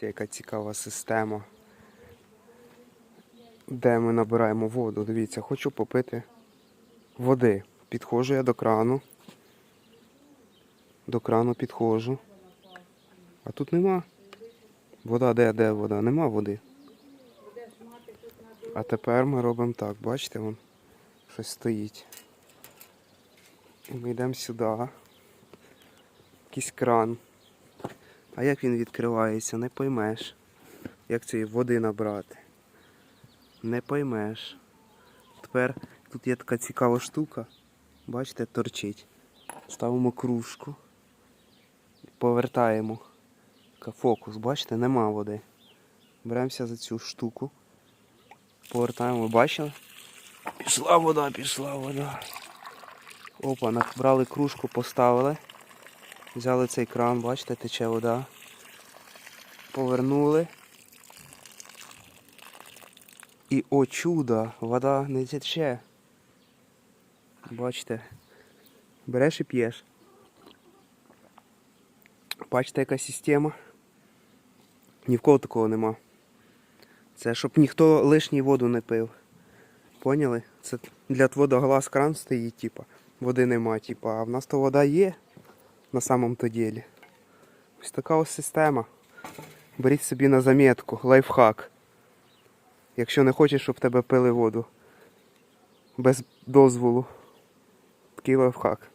Яка цікава система. Де ми набираємо воду. Дивіться, хочу попити води. Підходжу я до крану. До крану підходжу. А тут нема. Вода, де, де вода? Нема води. А тепер ми робимо так, бачите, вон щось стоїть. І Ми йдемо сюди. Якийсь кран. А як він відкривається, не поймеш. Як цієї води набрати. Не поймеш. Тепер тут є така цікава штука. Бачите, торчить. Ставимо кружку. Повертаємо. Фокус, бачите, нема води. Беремося за цю штуку. Повертаємо, бачили? Пішла вода, пішла вода. Опа, набрали кружку, поставили. Взяли цей кран, бачите, тече вода. Повернули. І о чудо, вода не тече. Бачите. Береш і п'єш. Бачите, яка система? Ні в кого такого нема. Це щоб ніхто лишній воду не пив. Поняли? Це для твого глаз кран стоїть, типа. Води нема, а в нас то вода є на самом то ділі. Ось така ось система. Беріть собі на замітку, лайфхак. Якщо не хочеш, щоб тебе пили воду. Без дозволу. Такий лайфхак.